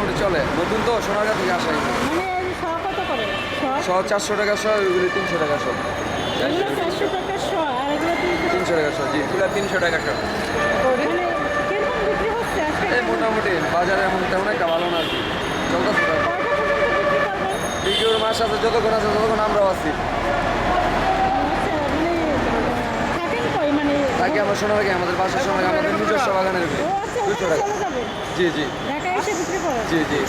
চলে মোটামুটি চলে। নতুন তো সোনারগাঁ থেকে আসা। মানে শ চারশো টাকা শ এগুলি তিনশো টাকা শ তিনশো টাকা শ জি এগুলো তিনশো টাকা শ মানে মোটামুটি বাজারে এমন তেমন একটা ভালো না আর কি। চলতেছে বিক্রির মাস আছে যতক্ষণ আছে ততক্ষণ আমরাও আছি। আচ্ছা, মানে মানে আমরা সোনারগাঁ আমাদের বাসার সোনারগাঁ আমাদের নিজস্ব বাগানের দুশো টাকা জি জি। ঢাকায় এসে বিক্রি করেন জি জি।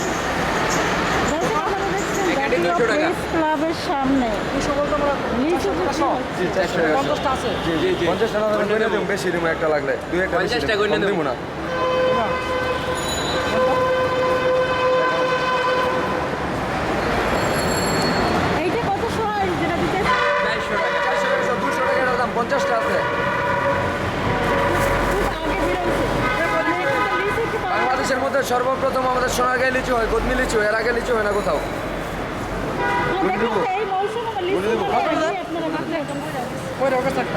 দর্শক আপনারা দেখছেন এখানে জাতীয় 200 টাকা। প্রেস ক্লাবের সামনে। পঞ্চাশ টাকা বেশি দিব একটা লাগলে। দুই একটা বেশি পঞ্চাশ টাকা করে কম দেবো। দিব না। এইটা কত সময় যেটা টাকা চারশো টাকা শ, দুশো টাকা এটার দাম পঞ্চাশটা আছে খুব আগে বেরোচ্ছে মানে একটা লিচু একটু পাওয়া যায়। বাংলাদেশের মধ্যে সর্বপ্রথম আমাদের সোনারগাঁয় লিচু হয় কদমি লিচু এর আগে লিচু হয় না কোথাও?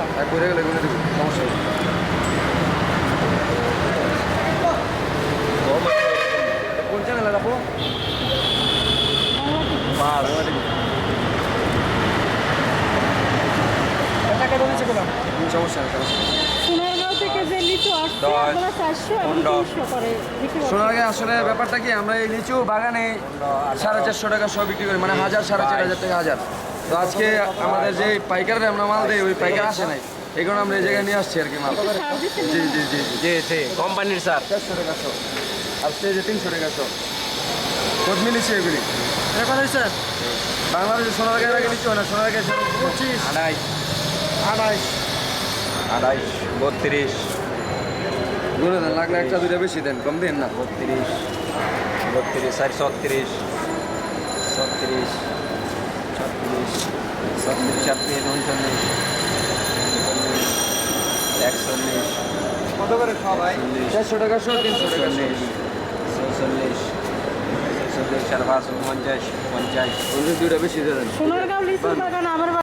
হ্যাঁ, গেলে দিব সমস্যা কোন চ্যানেলে সমস্যা নেই সমস্যা সোনারগাঁয়ে আসলে ব্যাপারটা কি আমরা এই লিচু বাগানে সাড়ে চারশো টাকা সব বিক্রি করি মানে হাজার সাড়ে চার হাজার টাকা হাজার। তো আজকে আমাদের যে পাইকারে আমরা মাল দিই ওই পাইকার আসে নাই। এই কারণে আমরা এই জায়গায় নিয়ে আসছি আর কি মাল। জি জি জি জি। জি কোম্পানির স্যার চারশো টাকা শো আর স্টেজে তিনশো টাকা লিচু এগুলি। বাংলাদেশে সোনারগাঁয়ের আগে লিচু হয় না সোনারগাঁয়ে পঁচিশ আড়াইশ। আঠাইশ আড়াইশ বত্রিশ। গুনে দেন লাগলে একটা দুইটা বেশি দেন কম দিন না। বত্রিশ বত্রিশ আর ছত্রিশ ছত্রিশ ছত্রিশ ছত্রিশ ছাত্রিশ উনচল্লিশ একচল্লিশ কত করে খাওয়া ভাই? চারশো টাকা শো তিনশো টাকা ছচল্লিশ ছচল্লিশ আর পাঁচ পঞ্চাশ পঞ্চাশ। দুইটা বেশি দিয়ে দেন